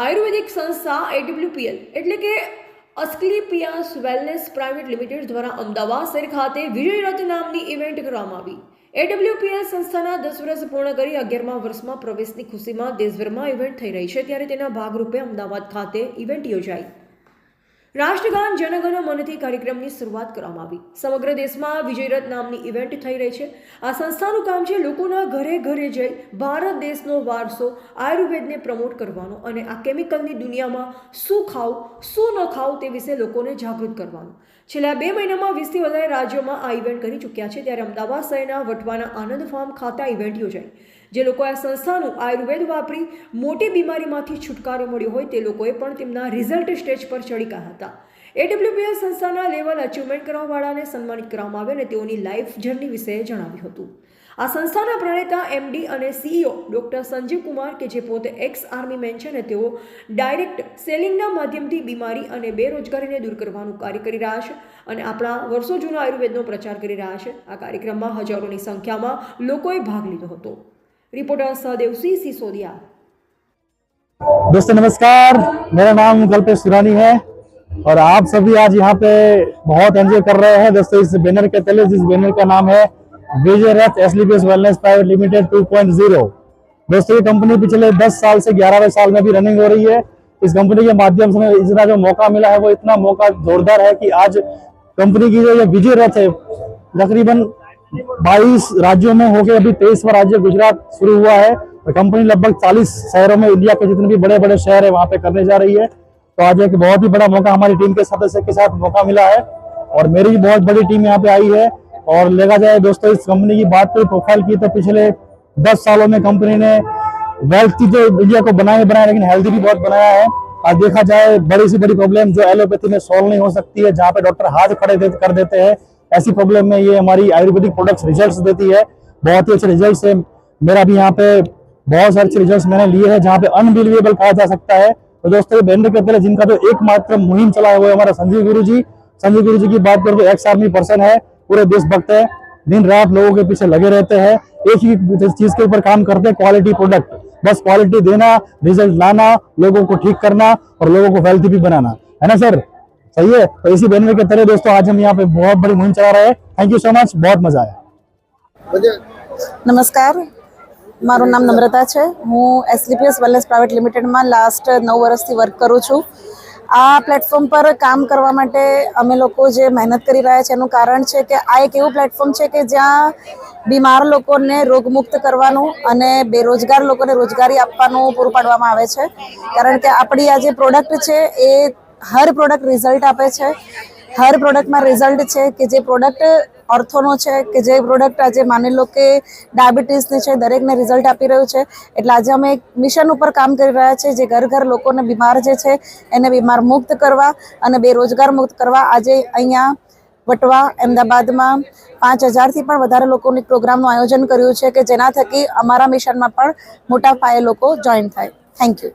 આયુર્વેદિક સંસ્થા એડબ્લ્યુપીએલ એટલે કે અસ્કલીપિયાસ વેલનેસ પ્રાઇવેટ લિમિટેડ દ્વારા અમદાવાદ શહેર ખાતે વિજય રથ નામની ઇવેન્ટ કરવામાં આવી. એડબ્લ્યુપીએલ સંસ્થાના દસ વર્ષ પૂર્ણ કરી અગિયારમા વર્ષમાં પ્રવેશની ખુશીમાં દેશભરમાં ઇવેન્ટ થઈ રહી છે. ત્યારે તેના ભાગરૂપે અમદાવાદ ખાતે ઇવેન્ટ યોજાઈ. રાષ્ટ્રગાન જનગણ મનથી કાર્યક્રમની શરૂઆત કરવામાં આવી. સમગ્ર દેશમાં વિજયરથ નામની ઇવેન્ટ થઈ રહી છે. આ સંસ્થાનું કામ છે લોકોના ઘરે ઘરે જઈ ભારત દેશનો વારસો આયુર્વેદને પ્રમોટ કરવાનો અને આ કેમિકલની દુનિયામાં શું ખાવું, શું ન ખાવું તે વિશે લોકોને જાગૃત કરવાનું. છેલ્લા બે મહિનામાં વીસથી વધારે રાજ્યોમાં આ ઇવેન્ટ કરી ચૂક્યા છે. ત્યારે અમદાવાદ શહેરના વટવાના આનંદ ફાર્મ ખાતે ઇવેન્ટ યોજાઈ. જે લોકો આ સંસ્થાનું આયુર્વેદ વાપરી, મોટી બીમારીમાંથી છુટકારો મળ્યો હોય તે લોકોએ પણ તેમના રિઝલ્ટ સ્ટેજ પર ચડી હતા. એડબ્લ્યુપીએલ સંસ્થાના લેવલ અચીવમેન્ટ કરવાવાળાને સન્માનિત કરવામાં આવે અને તેઓની લાઈફ જર્ની વિશે જણાવ્યું હતું. આ સંસ્થાના પ્રણેતા એમડી અને સીઈઓ ડોક્ટર સંજીવ કુમાર કે જે પોતે એક્સ આર્મી મેન છે અને તેઓ ડાયરેક્ટ સેલિંગના માધ્યમથી બીમારી અને બેરોજગારીને દૂર કરવાનું કાર્ય કરી રહ્યા છે અને આપણા વર્ષો જૂના આયુર્વેદનો પ્રચાર કરી રહ્યા છે. આ કાર્યક્રમમાં હજારોની સંખ્યામાં લોકોએ ભાગ લીધો હતો. रिपोर्टर सहदेव सिंह सिसोदिया दोस्तों, नमस्कार। मेरा नाम कल्पेश सुरानी है और आप सभी आज यहाँ पे बहुत एंजॉय कर रहे हैं। दोस्तों, इस बैनर के तले जिस बैनर का नाम है विजय रथ एसलीपीएस वेलनेस प्राइवेट लिमिटेड 2.0 दोस्तों, ये कंपनी पिछले 10 साल से 11वें साल में भी रनिंग हो रही है। इस कंपनी के माध्यम से इतना जो मौका मिला है, वो इतना मौका जोरदार है कि आज कंपनी की जो ये विजय रथ है, तकरीबन 22 राज्यों में होके अभी तेईसवा राज्य गुजरात शुरू हुआ है। और कंपनी लगभग 40 शहरों में इंडिया के जितने भी बड़े बड़े शहर है, वहाँ पे करने जा रही है। तो आज एक बहुत ही बड़ा मौका हमारी टीम के सदस्य के साथ मौका मिला है और मेरी भी बहुत बड़ी टीम यहाँ पे आई है। और लेगा जाए दोस्तों, इस कंपनी की बात करें प्रोफ़ाइल की तो पिछले 10 सालों में कंपनी ने वेल्थ की जो इंडिया को बनाए बनाया लेकिन हेल्थी भी बहुत बनाया है। आज देखा जाए, बड़ी से बड़ी प्रॉब्लम जो एलोपैथी में सॉल्व नहीं हो सकती है, जहाँ पे डॉक्टर हाथ खड़े कर देते हैं। ऐसी प्रॉब्लम में ये हमारी आयुर्वेदिक प्रोडक्ट्स रिजल्ट्स देती है। बहुत ही अच्छे रिजल्ट्स है। मेरा भी यहाँ पे बहुत सारे अच्छे रिजल्ट्स मैंने लिए हैं, जहाँ पे अनबिलीवेबल कहा जा सकता है। तो दोस्तों, ये के पहले जिनका जो एकमात्र मुहिम चला है वो है हमारा संजीव गुरु जी संजीव गुरु जी की बात करें तो एक्स आर्मी पर्सन है, पूरे देशभक्त है। दिन रात लोगों के पीछे लगे रहते हैं। एक ही चीज़ के ऊपर काम करते हैं क्वालिटी प्रोडक्ट बस क्वालिटी देना रिज़ल्ट लाना, लोगों को ठीक करना और लोगों को हेल्थी भी बनाना। है ना सर सही है तो इसी बैनर के तरह दोस्तों आज हम यहाँ पे बहुत बड़ी मुहिम चला रहे हैं थैंक यू सो मच बहुत मजा आया નમસ્કાર મારું નામ નમ્રતા છે હું એસલીપીએસ વેલનેસ પ્રાઇવેટ લિમિટેડમાં લાસ્ટ નવ વર્ષથી વર્ક કરું છું આ પ્લેટફોર્મ પર કામ કરવા માટે અમે લોકો જે મહેનત કરી રહ્યા છે એનું કારણ છે કે આ એક એવું પ્લેટફોર્મ છે કે જ્યાં બીમાર લોકોને રોગમુક્ત કરવાનું અને બેરોજગાર લોકોને રોજગારી આપવાનું પૂરું પાડવામાં આવે છે કારણ કે આપણી આ જે પ્રોડક્ટ છે એ હર પ્રોડક્ટ રિઝલ્ટ આપે છે. હર પ્રોડક્ટમાં રિઝલ્ટ છે કે જે પ્રોડક્ટ ઓર્થોનો છે, કે જે પ્રોડક્ટ આજે માની લો કે ડાયાબિટીસની છે, દરેકને રિઝલ્ટ આપી રહ્યું છે. એટલે આજે અમે એક મિશન ઉપર કામ કરી રહ્યા છીએ જે ઘર ઘર લોકોને બીમાર જે છે, એને બીમાર મુક્ત કરવા અને બેરોજગાર મુક્ત કરવા. આજે અહીંયા વટવા, અમદાવાદમાં પાંચ હજારથી પણ વધારે લોકોની પ્રોગ્રામનું આયોજન કર્યું છે, કે જેના થકી અમારા મિશનમાં પણ મોટા પાયે લોકો જોઈન થાય. Thank you